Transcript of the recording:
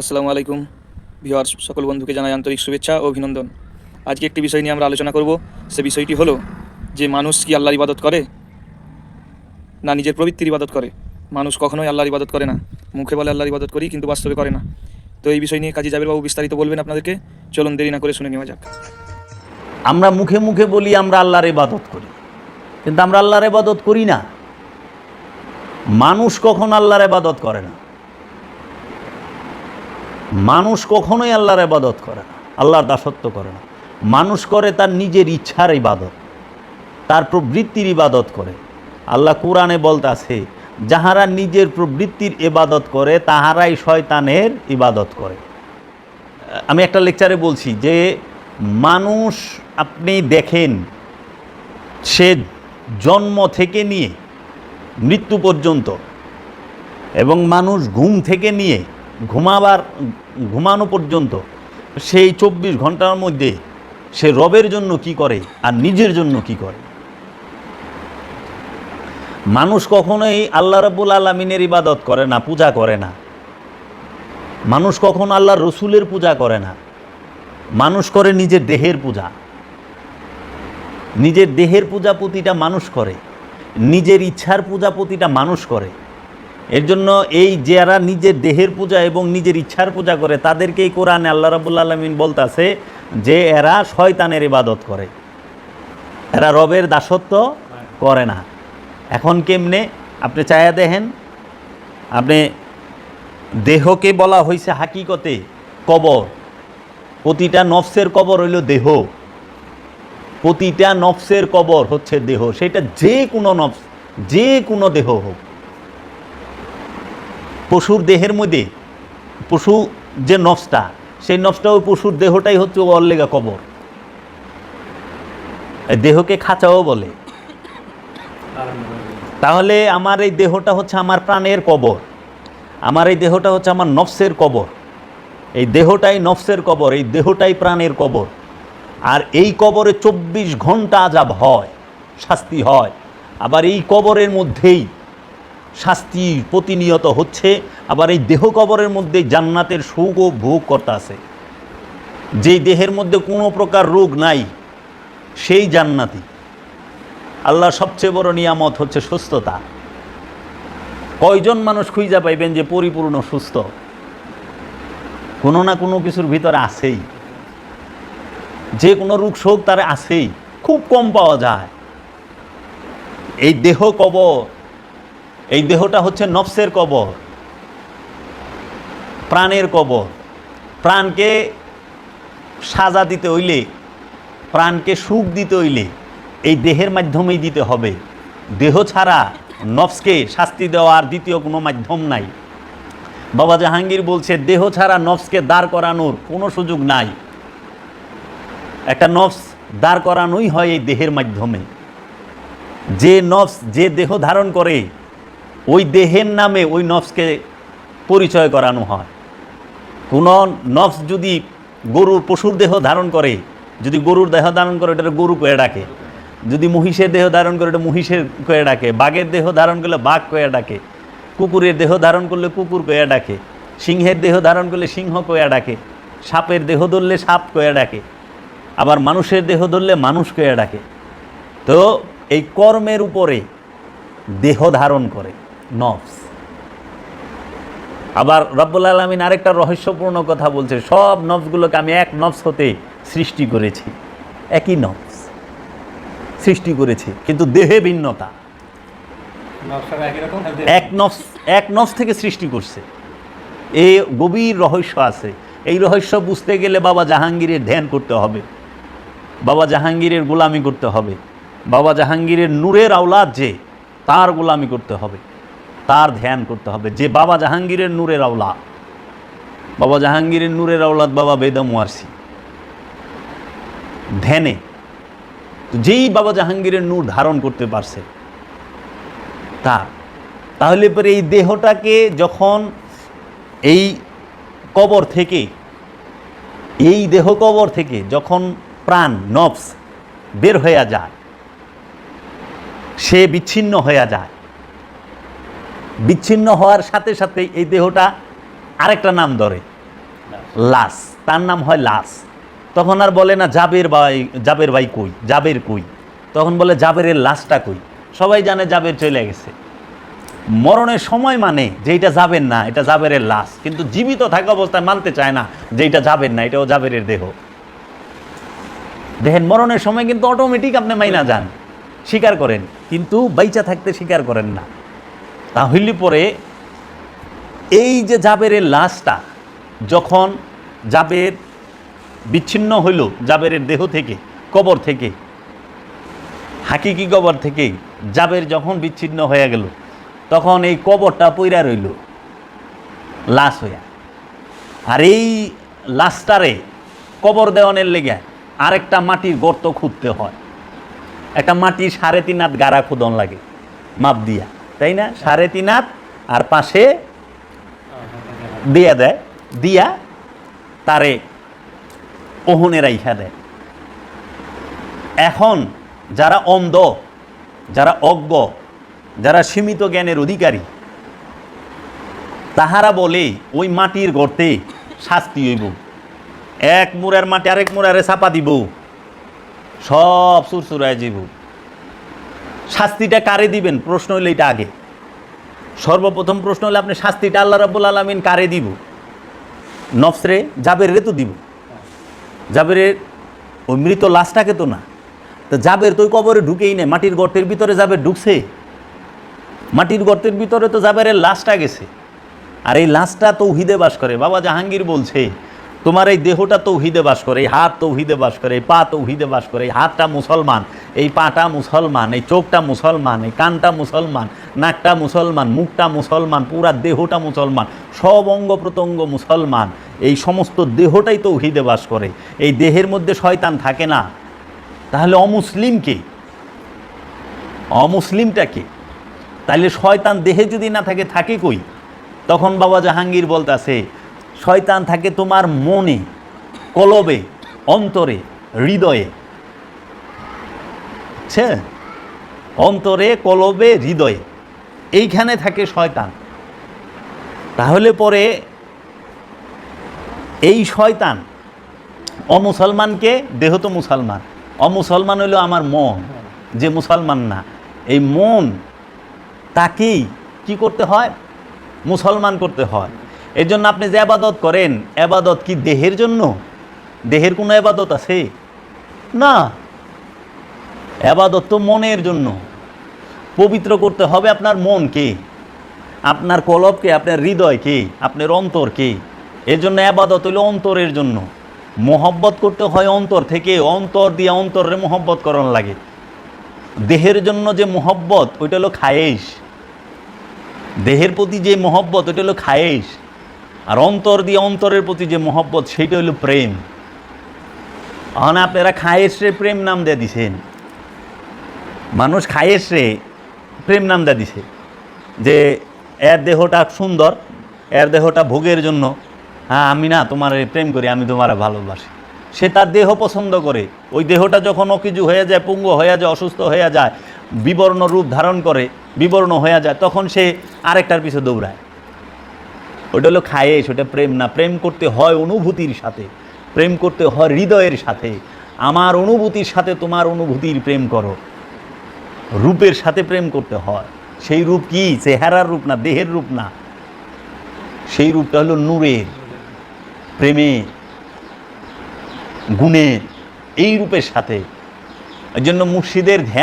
আসসালামু আলাইকুম। ভিওয়ার্স সকল বন্ধুকে জানাই আন্তরিক শুভেচ্ছা ও অভিনন্দন। আজকে একটি বিষয় নিয়ে আমরা আলোচনা করব। সে বিষয়টি হলো, যে মানুষ কি আল্লাহর ইবাদত করে, না নিজের প্রবৃত্তির ইবাদত করে? মানুষ কখনোই আল্লাহর ইবাদত করে না। মুখে বলে আল্লাহর ইবাদত করি, কিন্তু বাস্তবে করে না। তো এই বিষয় নিয়ে কাজী জাবের বাবু বিস্তারিত বলবেন আপনাদেরকে। চলুন দেরি না করে শুনে নেওয়া যাক। আমরা মুখে মুখে বলি, আমরা আল্লাহর ইবাদত করি। কিন্তু আমরা আল্লাহর ইবাদত করি না। মানুষ কখন আল্লাহর ইবাদত করে না। মানুষ কখনোই আল্লাহর ইবাদত করে না, আল্লাহর দাসত্ব করে না। মানুষ করে তার নিজের ইচ্ছার ইবাদত, তার প্রবৃত্তির ইবাদত করে। আল্লাহ কোরআনে বলতাছে, যাহারা নিজের প্রবৃত্তির ইবাদত করে, তাহারাই শয়তানের ইবাদত করে। আমি একটা লেকচারে বলছি যে, মানুষ আপনি দেখেন, সে জন্ম থেকে নিয়ে, মৃত্যু পর্যন্ত, এবং মানুষ ঘুম থেকে নিয়ে, ঘুমাবার ঘুমানো পর্যন্ত সেই চব্বিশ ঘণ্টার মধ্যে সে রবের জন্য কি করে আর নিজের জন্য কি করে? মানুষ কখনোই আল্লাহ রব্বুল আলমিনের ইবাদত করে না, পূজা করে না। মানুষ কখনো আল্লাহ রসুলের পূজা করে না। মানুষ করে নিজের দেহের পূজা। নিজের দেহের পূজা প্রতিটা মানুষ করে, নিজের ইচ্ছার পূজা প্রতিটা মানুষ করে। এর জন্য এই যারা নিজের দেহের পূজা এবং নিজের ইচ্ছার পূজা করে, তাদেরকেই কোরআনে আল্লাহ রাবুল্লা আলমিন বলতাছে যে এরা শয়তানের ইবাদত করে। এরা রবের দাসত্ব করে না। এখন কেমনে? আপনি চায়া দেখেন, আপনি দেহকে বলা হয়েছে হাকিকতে কবর। প্রতিটা নফসের কবর হইল দেহ। প্রতিটা নফসের কবর হচ্ছে দেহ। সেটা যে কোনো নফস, যে কোনো দেহ হোক। পশুর দেহের মধ্যে, পশু যে নফসটা, সেই নফসটা ওই পশুর দেহটাই হচ্ছে অল্লেগা কবর। দেহকে খাঁচাও বলে। তাহলে আমার এই দেহটা হচ্ছে আমার প্রাণের কবর। আমার এই দেহটা হচ্ছে আমার নফসের কবর। এই দেহটাই নফসের কবর, এই দেহটাই প্রাণের কবর। আর এই কবরে চব্বিশ ঘণ্টা আজাব হয়, শাস্তি হয়। আবার এই কবরের মধ্যেই শাস্তি প্রতিনিয়ত হচ্ছে। আবার এই দেহ কবরের মধ্যে জান্নাতের সুখ ও ভোগ করতে আছে। যেই দেহের মধ্যে কোনো প্রকার রোগ নাই, সেই জান্নাতি। আল্লাহ সবচেয়ে বড় নিয়ামত হচ্ছে সুস্থতা। কয়জন মানুষ খুঁজা পাইবেন যে পরিপূর্ণ সুস্থ? কোনো না কোনো কিছুর ভিতরে আছেই। যে কোনো রোগ শোক তার আছেই। খুব কম পাওয়া যায়। এই দেহ কবর এই দেহটা হচ্ছে নফসের কবর, প্রাণের কবর। প্রাণকে সাজা দিতে হইলে, প্রাণকে সুখ দিতে হইলে এই দেহের মাধ্যমেই দিতে হবে। দেহ ছাড়া নফসকে শাস্তি দেওয়ার দ্বিতীয় কোনো মাধ্যম নাই। বাবা জাহাঙ্গীর বলছে, দেহ ছাড়া নফসকে দাঁড় করানোর কোনো সুযোগ নাই। একটা নফস দাঁড় করানোই হয় এই দেহের মাধ্যমে। যে নফস, যে দেহ ধারণ করে ওই দেহের নামে ওই নফসকে পরিচয় করানো হয়। কোনো নফস যদি গরুর পশুর দেহ ধারণ করে, যদি গরুর দেহ ধারণ করে এটা গরু কয়ে ডাকে। যদি মহিষের দেহ ধারণ করে এটা মহিষের কয়ে ডাকে। বাঘের দেহ ধারণ করলে বাঘ কয়ে ডাকে। কুকুরের দেহ ধারণ করলে কুকুর কয়ে ডাকে। সিংহের দেহ ধারণ করলে সিংহ কয়ে ডাকে। সাপের দেহ ধরলে সাপ কয়ে ডাকে। আবার মানুষের দেহ ধরলে মানুষ কয়ে ডাকে। তো এই কর্মের উপরে দেহ ধারণ করে। নফস। আবার রব্বুল আলমিন আরেকটা রহস্যপূর্ণ কথা বলছে সব নফসগুলোকে আমি এক নফস হতে সৃষ্টি করেছি একই নফস সৃষ্টি করেছি কিন্তু দেহে ভিন্নতা। এক নফস এক নফস থেকে সৃষ্টি করছে। এ গভীর রহস্য আছে। এই রহস্য বুঝতে গেলে বাবা জাহাঙ্গীরের ধ্যান করতে হবে। বাবা জাহাঙ্গীরের গোলামি করতে হবে। বাবা জাহাঙ্গীরের নূরের আওলাদ যে তার গোলামি করতে হবে। তার ধ্যান করতে হবে যে বাবা জাহাঙ্গীরের নূরের আওলাদ। বাবা জাহাঙ্গীরের নূরের আওলাদ বাবা বেদম ওয়ারসি। ধ্যানে। তো যেই বাবা জাহাঙ্গীরের নূর ধারণ করতে পারছে, তার। তাহলে পরে এই দেহটাকে যখন এই কবর থেকে, এই দেহ কবর থেকে যখন প্রাণ নফস বের হয়ে যায়, সে বিচ্ছিন্ন হয়ে যায় বিচ্ছিন্ন হওয়ার সাথে সাথে এই দেহটা আরেকটা নাম ধরে। লাশ। তার নাম হয় লাশ। তখন আর বলে না, জাবের ভাই জাবের ভাই কই? জাবের কই? তখন বলে, জাবেরের লাশটা কই? সবাই জানে জাবের চলে গেছে। মরণের সময় মানে যে এটা যাবেন না, এটা জাবেরের লাশ। কিন্তু জীবিত থাকা অবস্থায় মানতে চায় না যে এটা যাবেন না, এটাও জাবেরের দেহ। দেখেন, মরণের সময় কিন্তু অটোমেটিক আপনি মাইনা যান। স্বীকার করেন। কিন্তু বাইচা থাকতে স্বীকার করেন না। তাহলে পরে এই যে জাবেরের লাশটা, যখন জাবের বিচ্ছিন্ন হইল, জাবেরের দেহ থেকে, কবর থেকে, হাকিকি কবর থেকে জাবের যখন বিচ্ছিন্ন হয়ে গেল, তখন এই কবরটা পইরা রইল, লাশ হইয়া। আর এই লাশটারে কবর দেওয়ানের লেগে আরেকটা মাটির গর্ত খুঁড়তে হয়। একটা মাটির সাড়ে তিন হাত গাড়া খুদন লাগে, মাপ দিয়া। তাই না? সাড়ে তিন হাত আর পাশে দিয়া দেয়, দিয়া তারে ওহনে রাইখা দেয়। এখন যারা অন্ধ, যারা অজ্ঞ, যারা সীমিত জ্ঞানের অধিকারী, তাহারা বলে ওই মাটির গর্তে শাস্তি হইব। এক মুড়ার মাটি আরেক মুড়ারে চাপা দিব। সব সুরসুরায় যাব শাস্তিটা কারে দিবেন? প্রশ্ন হইলে এটা আগে। সর্বপ্রথম প্রশ্ন হলে আপনি শাস্তিটা আল্লাহ রাব্বুল আলমিন কারে দিব? নফসরে জাবের রে তো দিব। জাবেরের ওই মৃত লাশটাকে তো না। তো জাবের তো ওই কবরে ঢুকেই নেই, মাটির গর্তের ভিতরে জাবের ঢুকছে। মাটির গর্তের ভিতরে তো জাবেরের লাশটা গেছে। আর এই লাশটা তৌহিদে বাস করে। বাবা জাহাঙ্গীর বলছে তোমার এই দেহটা তৌহিদে বাস করে, এই হাত তৌহিদে বাস করে, এই পা তৌহিদে বাস করে, এই হাতটা মুসলমান, এই পাটা মুসলমান, এই চোখটা মুসলমান, এই কানটা মুসলমান, নাকটা মুসলমান, মুখটা মুসলমান, পুরা দেহটা মুসলমান, সব অঙ্গ প্রত্যঙ্গ মুসলমান, এই সমস্ত দেহটাই তৌহিদে বাস করে। এই দেহের মধ্যে শয়তান থাকে না। তাহলে অমুসলিম অমুসলিমকে অমুসলিমটা কে? তাহলে শয়তান দেহে যদি না থাকে থাকে কই? তখন বাবা জাহাঙ্গীর বলতাছে শয়তান থাকে তোমার মনে, কলবে, অন্তরে, হৃদয়ে। বুঝছে অন্তরে, কলবে, হৃদয়ে। এইখানে থাকে শয়তান। তাহলে পরে এই শয়তান অমুসলমানকে দেহ তো মুসলমান। অমুসলমান হইল আমার মন, যে মুসলমান না। এই মন তাকেই কি করতে হয়? মুসলমান করতে হয়। এর জন্য আপনি যে আবাদত করেন, আবাদত কি দেহের জন্য? দেহের কোনো আবাদত আছে? না। আবাদত তো মনের জন্য। পবিত্র করতে হবে আপনার মনকে। আপনার কলবকে, আপনার হৃদয়কে, আপনার অন্তরকে। এর জন্য আবাদত হইল অন্তরের জন্য। মোহব্বত করতে হয় অন্তর থেকে, অন্তর দিয়ে অন্তরে মোহব্বত করানো লাগে। দেহের জন্য যে মোহব্বত, ওইটা হলো খায়েশ। দেহের প্রতি যে মহব্বত, ওইটা হলো খায়েশ। আর অন্তর দিয়ে অন্তরের প্রতি যে মহব্বত, সেইটা হলো প্রেম। এখন আপনারা খায়েশরে প্রেম নাম দিয়ে দিছেন। মানুষ খায়েশরে প্রেম নাম দিয়ে দিছে। যে এর দেহটা সুন্দর, এর দেহটা ভোগের জন্য। হ্যাঁ আমি না তোমার প্রেম করি, আমি তোমার ভালোবাসি। সে তার দেহ পছন্দ করে। ওই দেহটা যখন অকিজু হয়ে যায়, পুঙ্গ হয়ে যায়, অসুস্থ হয়ে যায়, বিবর্ণ রূপ ধারণ করে, বিবর্ণ হয়ে যায়, তখন সে আরেকটার পিছু দৌড়ায়। ওটা হলো খায়েশ, ওটা প্রেম না। প্রেম করতে হয় অনুভূতির সাথে, প্রেম করতে হয় হৃদয়ের সাথে। আমার অনুভূতির সাথে তোমার অনুভূতির প্রেম করো। রূপের সাথে প্রেম করতে হয়। সেই রূপ কি? চেহারার রূপ না, দেহের রূপ না? সেই রূপটা হলো নূরের, প্রেমের, গুণের, এই রূপের সাথে। এই জন্য মুর্শিদের ধ্যান